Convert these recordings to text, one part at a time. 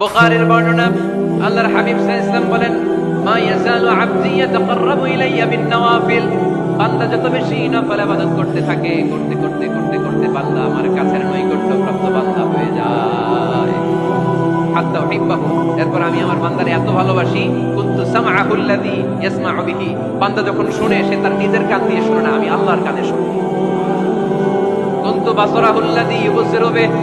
বুখারীর বর্ণনা, আল্লাহর হাবিব সাল্লাল্লাহু বলেন, মা ইয়াজালু আবদি ইয়াতাকাররাবু ইলাইয়া বিন নওয়াফিল। বান্দা যত বেশি নফল ইবাদত করতে থাকে, করতে করতে করতে করতে বান্দা আমার কাছের নৈকট্য প্রাপ্ত বান্দা হয়ে যায়। হাত্তা উহিব্বাহু এরপর আমি আমার বান্দারে এত ভালোবাসি, কুনতু সামআহু আল্লাযী ইয়াসমাউ বিহি। বান্দা যখন শুনে, সে তার নিজের কান দিয়ে শুনে না, আমি আল্লাহর কানে শুনি। কুনতু বাসরাহু আল্লাযী ইউবসিরু বিহি?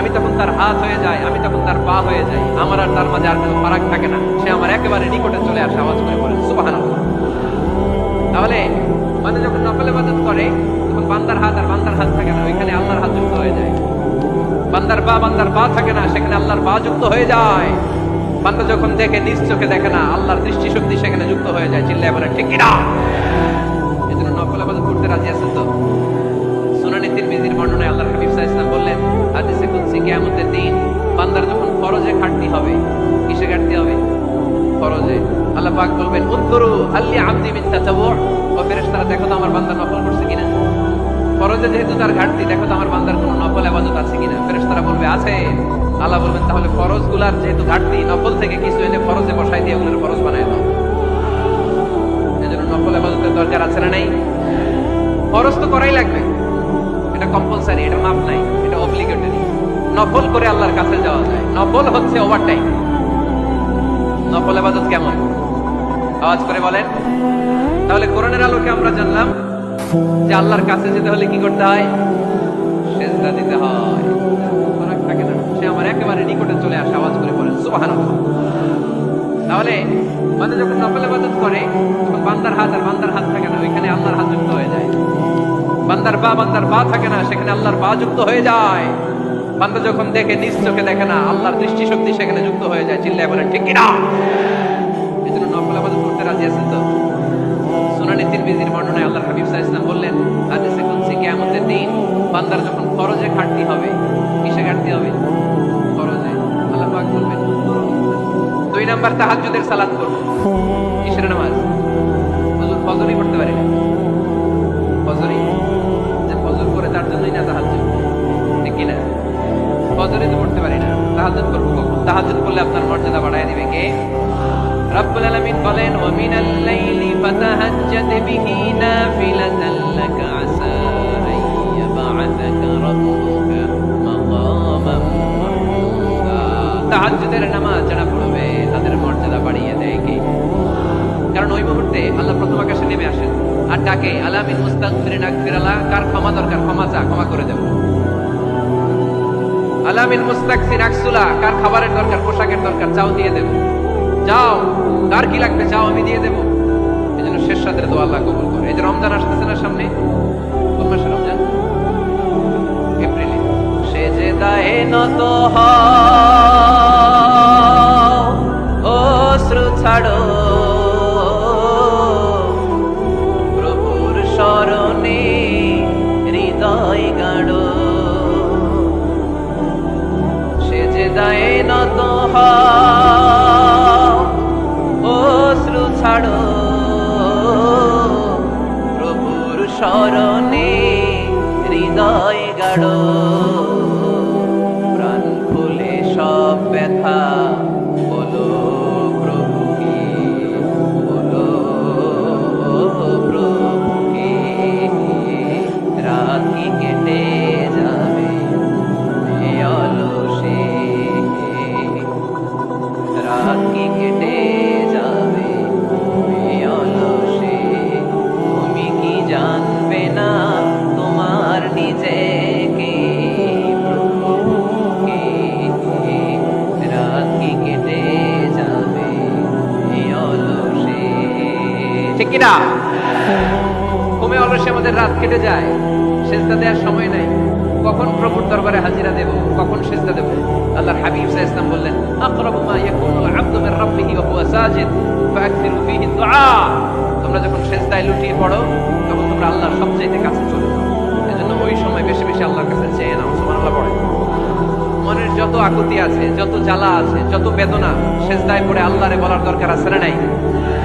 আমি তখন তার হাত হয়ে যাই, আমি তখন তার পা হয়ে যাই। আমার আর তার মাঝে আর কোনো ফারাক থাকে না। সে আমার একেবারে নিকটে চলে আসে, আওয়াজ করে বলে, সুবহানাল্লাহ। তাহলে মানে যখন নফল ইবাদত করে, তখন বান্দার হাত আর বান্দার হাত থাকে না, ওইখানে আল্লাহর হাত যুক্ত হয়ে যায়। বান্দার পা বান্দার পা থাকে না, সেখানে আল্লাহর পা যুক্ত হয়ে যায়। বান্দা যখন দেখে, নিজ চোখে দেখে না, আল্লাহর দৃষ্টি শক্তি সেখানে যুক্ত হয়ে যায়, চিল্লায় বলে ঠিক কিনা এজন্য নফল ইবাদত করতে রাজি আছেন? কিয়ামতের দিন বান্দার যখন ফরজে ঘাটতি হবে, কিসে ঘাটতি হবে? ফরজে। আল্লাহ পাক বলবেন উনজুরু হাল্লি আবদি মিন তাতাবু। ও ফেরেশতারা, দেখো তো আমার বান্দা নফল করছে কিনা? ফরজে যেহেতু তার ঘাটতি, দেখো তো আমার বান্দার কোনো নফল ইবাদত আছে কিনা? ফেরেশতারা বলবে, আছে। আল্লাহ বলবেন, তাহলে ফরজগুলার যেহেতু ঘাটতি নফল থেকে কিছু এনে ফরজে বসাই দিয়ে ওগুলোর ফরজ বানায় দাও। এজন্য নফল ইবাদতের দরকার আছে না নাই? ফরজ তো করাই লাগবে। এটা কম্পালসারি এটা মাপ নাই, এটা অব্লিগেটরি নফল করে আল্লাহর কাছে যাওয়া যায়। নফল হচ্ছে ওভার টাইম নফল আবাদত কেমন? আওয়াজ করে বলেন। তাহলে কোরআনের আলোকে আমরা জানলাম যে আল্লাহর কাছে যেতে হলে কি করতে হয়? সেজদা দিতে হয়। থাকে না। সে আমার একেবারে নিকটে চলে আসে, আওয়াজ করে বলেন তাহলে যখন নফল ইবাদত করে, তখন বান্দার হাত আর বান্দার হাত থাকে না, ওইখানে আল্লাহর হাত যুক্ত হয়ে যায়। বান্দার পা বান্দার পা থাকে না, সেখানে আল্লাহর বা যুক্ত হয়ে যায়। বান্দা যখন দেখে, নিজ চোখে দেখে না, আল্লাহর দৃষ্টি শক্তি সেখানে যুক্ত হয়ে যায়, চিল্লায় বলে ঠিক কিনা? এই জন্য করতে রাজি আছেন তো? তিরমিজির বর্ণনায় আল্লাহর হাবিব দিন বান্দার যখন ফরজে ঘাটতি হবে, কিসে ঘাটতি হবে? ফরজে, আল্লাহ পাক বলবেন, দুই নাম্বার তাহাজ্জুদের সালাত করব। কিসের নামাজ? হুজুর ফজরই পড়তে পারি না কখন করলে আপনার মর্যাদা বাড়ায় দিবে কে? রব্বুল আলামিন বলেন, ওয়া মিনাল লাইলি ফাতাহাজ্জাদ বিহি নাফিলাতান লাকা আসা আইয়াবআসাকা রাব্বুকা মাকামান তাহাজ্জুদের নামাজ যারা পড়বে, তাদের মর্যাদা বাড়িয়ে দেয় কে? কারণ ওই মুহূর্তে আল্লাহ প্রথম আকাশে নেমে আসেন। আর ডাকে আলামিন মুস্তাগফিরিন আকফিরালা কার ক্ষমা দরকার, ক্ষমা চা ক্ষমা করে দেব। আলামিন মুস্তাগফির আকসুলা কার খাবারের দরকার পোশাকের দরকার চাও দিয়ে দেব। যাও কার কি লাগবে চাও আমি দিয়ে দেব। এই জন্য শেষ সাথে দোয়া আল্লাহ কবুল করে এই যে রমজান আসতেছে না সামনে? কোন মাসে রমজান? এপ্রিলে। সে যে দায়ে নত হও, অশ্রু ছাড়ো ছাড়ো রাত কেটে যায়। সেজদা দেওয়ার সময় নাই। কখন প্রভুর দরবারে হাজিরা দেব, কখন সেজদা দেব? আল্লাহর হাবিব সাহেব ইসলাম বললেন আকরাবু মা ইয়াকুনুল আবদু মির রাব্বিহি ওয়া হুয়া সাজিদ ফাকসিরু ফীহি দুআ তোমরা যখন সেজদায় লুটিয়ে পড়ো, তখন তোমরা আল্লাহর সবচাইতে কাছে চলে যাও। এজন্য ওই সময় বেশি বেশি আল্লাহর কাছে চেয়ে নাও। সুবহানাল্লাহ পড়ে মনের যত আকুতি আছে, যত জ্বালা আছে, যত বেদনা সেজদায় পড়ে আল্লাহরে বলার দরকার আছে না নাই?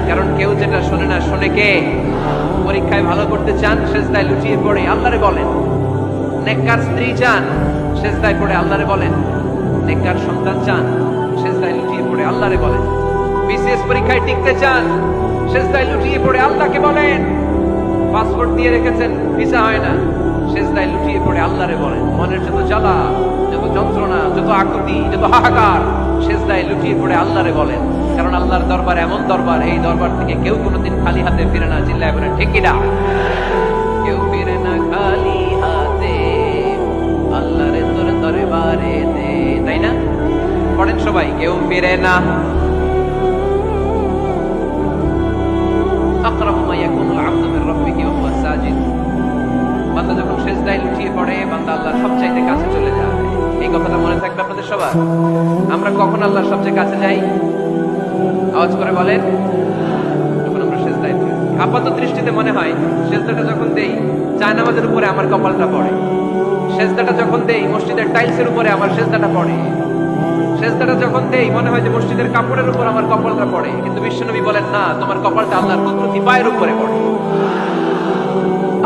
কারণ কেউ যেটা শোনে না, শোনে কে? পরীক্ষায় ভালো করতে চান, সেজদায় লুটিয়ে পড়ে আল্লাহরে বলেন। নেককার স্ত্রী চান, সেজদায় পড়ে আল্লাহরে বলেন। নেককার সন্তান চান, সেজদায় লুটিয়ে পড়ে আল্লাহরে বলেন। বিসিএস পরীক্ষায় টিকতে চান, সেজদায় লুটিয়ে পড়ে আল্লাহকে বলেন। পাসপোর্ট দিয়ে রেখেছেন, ভিসা হয় না, সেজদায় লুটিয়ে পড়ে আল্লাহরে বলেন। মনের যত জ্বালা যন্ত্রণা, যত আকুতি, যত হাহাকার, সেজদায় লুকিয়ে পড়ে আল্লাহরে বলেন। কারণ আল্লাহর দরবার এমন দরবার, এই দরবার থেকে কেউ কোনোদিন খালি হাতে ফিরে না, চিল্লায় বলে ঠিক না? কেউ ফিরে না খালি হাতে, আল্লাহরে তোর দরবারে দে তাই না? পড়েন সবাই, কেউ ফিরে না। আকরামু মাইয়া ইয়াকুনুল আবদু মির সাজিদ। বান্দা যখন সেজদায় লুটিয়ে পড়ে, বান্দা আল্লাহর সবচাইতে কাছে চলে যায়। এই কথাটা মনে থাকবে আপনাদের সবার? আমরা কখন আল্লাহর সবচেয়ে কাছে যাই? আওয়াজ করে বলেন। যখন আমরা সেজদায় পড়ি আপাত দৃষ্টিতে মনে হয়, সেজদাটা যখন দেই, জায়নামাজের উপরে আমার কপালটা পড়ে। সেজদাটা যখন দেই, মসজিদের টাইলসের উপরে আমার সেজদাটা পড়ে। সেজদাটা যখন দেই, মনে হয় যে মসজিদের কাপড়ের উপর আমার কপালটা পড়ে। কিন্তু বিশ্বনবী বলেন, না, তোমার কপালটা আল্লাহর কুদরতি পায়ের উপরে পড়ে।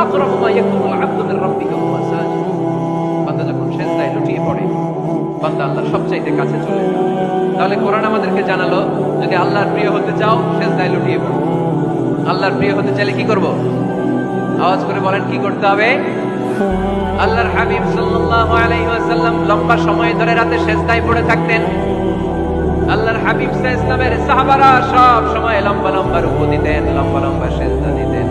আকরাবু মা ইয়াকুনুল বান্দা আল্লাহর সবচাইতে কাছে চলে তাহলে কোরআন আমাদেরকে জানালো, যদি আল্লাহর প্রিয় হতে চাও, সেজদায় লুটিয়ে পড়ো। আল্লাহর প্রিয় হতে চাইলে কি করব? আওয়াজ করে বলেন, কি করতে হবে? আল্লাহর হাবিব সাল্লাল্লাহু আলাইহি ওয়াসাল্লাম লম্বা সময় ধরে রাতে সেজদায় পড়ে থাকতেন। আল্লাহর হাবিব ওয়াসাল্লামের সাহাবারা সব সময় লম্বা লম্বা রুকু দিতেন, লম্বা লম্বা সেজদা দিতেন।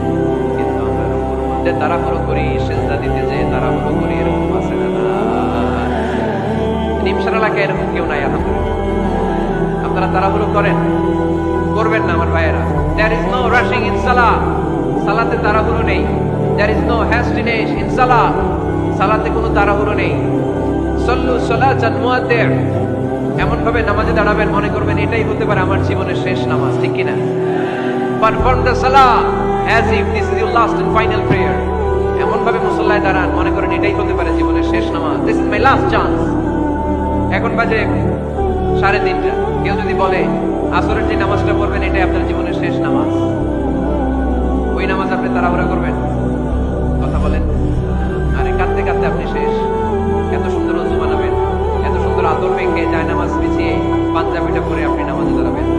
কিন্তু আমরা রুকুর মধ্যে তাড়াহুড়ো করি, সেজদা দিতে যে তাড়াহুড়ো করি, এরকম আছে না। নিমসার এলাকায় এরকম কেউ নাই, আলহামদুলিল্লাহ। আপনারা তাড়াহুড়ো করেন, করবেন না আমার ভাইয়েরা। There is no rushing in সালাহ সালাতে তাড়াহুড়ো নেই। There is no hastiness in সালাহ সালাতে কোনো তাড়াহুড়ো নেই। সল্লু সালাতান মুআদ্দির। এমন ভাবে নামাজে দাঁড়াবেন, মনে করবেন এটাই হতে পারে আমার জীবনের শেষ নামাজ, ঠিক কি না perform the Salah as if this is your last and final prayer এমন ভাবে মুসল্লায় দাঁড়ান, মনে করেন এটাই হতে পারে জীবনের শেষ নামাজ। This is my last chance এখন বাজে সাড়ে তিনটা। কেউ যদি বলে, আসরের যে নামাজটা পড়বেন, এটাই আপনার জীবনের শেষ নামাজ। ওই নামাজ আপনি তাড়াহুড়া করবেন। কথা বলেন। আরে কাঁদতে কাঁদতে আপনি শেষ। এত সুন্দর অজু বানাবেন এত সুন্দর আদর ভেঙে যায় নামাজ পিছিয়ে পাঞ্জাবিটা পরে আপনি নামাজে দাঁড়াবেন।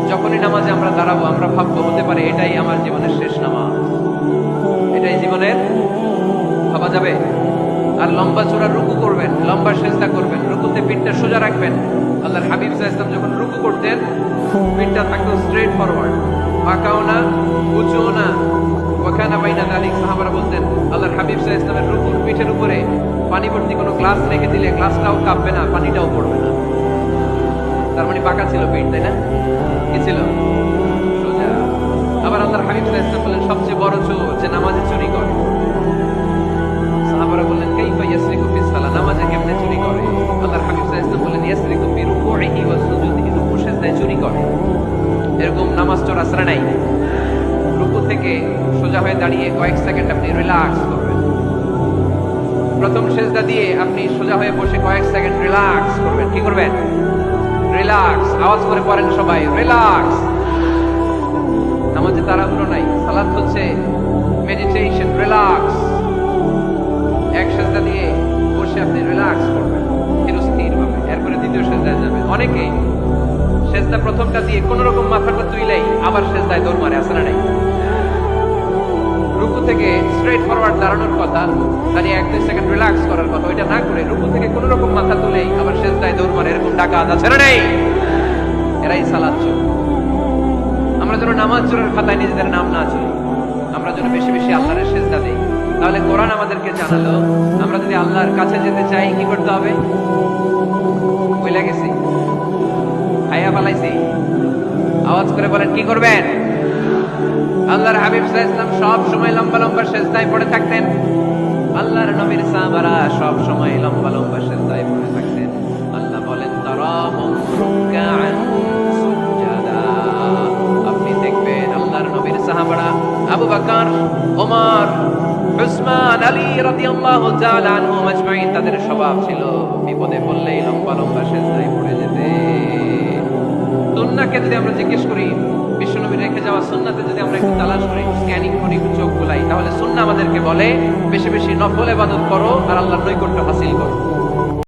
যখনই নামাজে আমরা দাঁড়াবো, আমরা ভাববো, হতে পারে এটাই আমার জীবনের শেষ নামাজ। এটাই জীবনের ভাবা যাবে। আর লম্বা চূড়া রুকু করবেন, লম্বা সেজদা করবেন, রুকুতে পিঠটা সোজা রাখবেন। আল্লাহর হাবিব আলাইহি যখন রুকু করতেন, পিঠটা থাকতো স্ট্রেট ফরওয়ার্ড বাঁকাও না, উঁচুও না। ওখানে বাইনা দালিক সাহাবারা বলতেন, আল্লাহর হাবিব আলাইহি ওয়াসাল্লামের রুকুর পিঠের উপরে পানি ভর্তি কোনো গ্লাস রেখে দিলে গ্লাসটাও কাঁপবে না, পানিটাও পড়বে না। তার মানে পাকা ছিল পিঠ, তাই না? কি ছিল? আবার আল্লাহর হাবিব আলাইহি বললেন, সবচেয়ে বড় চোর যে নামাজে চুরি করে। সাহাবারা বললেন, কাইফা ইয়াসরিকু ফিস সালাহ নামাজে কেমনে চুরি করে? আল্লাহর হাবিব ওয়াসাল্লাম বললেন, ইয়াসরিকু ফি রুকুইহি ওয়া সুজুদিহি। রুকু সেজদায় চুরি করে। এরকম নামাজ চোর আসরা নাই। রুকু থেকে সোজা হয়ে দাঁড়িয়ে কয়েক সেকেন্ড আপনি রিল্যাক্স করবেন। প্রথম সেজদা দিয়ে আপনি সোজা হয়ে বসে কয়েক সেকেন্ড রিল্যাক্স করবেন। কি করবেন? রিল্যাক্স আওয়াজ করে পড়েন সবাই। রিল্যাক্স নামাজে তাড়াহুড়ো নাই। সালাত হচ্ছে মেডিটেশন রিল্যাক্স এক সেজদা দিয়ে বসে আপনি রিল্যাক্স করবেন। ধীরস্থির ভাবে এরপরে দ্বিতীয় সেজদায় যাবে। অনেকেই সেজদা প্রথমটা দিয়ে কোন রকম মাথাটা তুইলেই আবার সেজদায় দৌড় মারে আসে না নাই? রুকু থেকে স্ট্রেট ফরওয়ার্ড দাঁড়ানোর কথা দাঁড়িয়ে এক দুই সেকেন্ড রিল্যাক্স করার কথা, ওইটা না করে রুকু থেকে কোন রকম মাথা তুলেই আবার টাকা আছে না নাই এরাই আমরা যেন নামাজ চোরের খাতায় নিজেদের নাম না চলি আমরা যেন বেশি বেশি আল্লাহরের সেজদা তাহলে কোরআন আমাদেরকে জানালো, আমরা যদি আল্লাহর কাছে যেতে চাই, কি করতে হবে? খাইয়া পালাইছি আওয়াজ করে বলেন, কি করবেন? আল্লাহর হাবিব আলাইহি সব সময় লম্বা লম্বা সেজদায় পড়ে থাকতেন। আল্লাহর নবীর সাহাবারা সব সময় লম্বা লম্বা সেজদায় পড়ে আপনি দেখবেন আল্লাহর নবীর সাহাবারা আবু বকর, ওমর, উসমান, আলী রাদিয়াল্লাহু তাআলা তাদের স্বভাব ছিল বিপদে পড়লেই লম্বা লম্বা সেজদায় পড়ে যেতে। সুন্নাকে যদি আমরা জিজ্ঞেস করি বিশ্বনবী রেখে যাওয়া সুন্নাতে যদি আমরা একটু তালাশ করি স্ক্যানিং করি চোখ বুলাই, তাহলে সুন্না আমাদেরকে বলে, বেশি বেশি নফল ইবাদত করো আর আল্লাহর নৈকট্য হাসিল করো।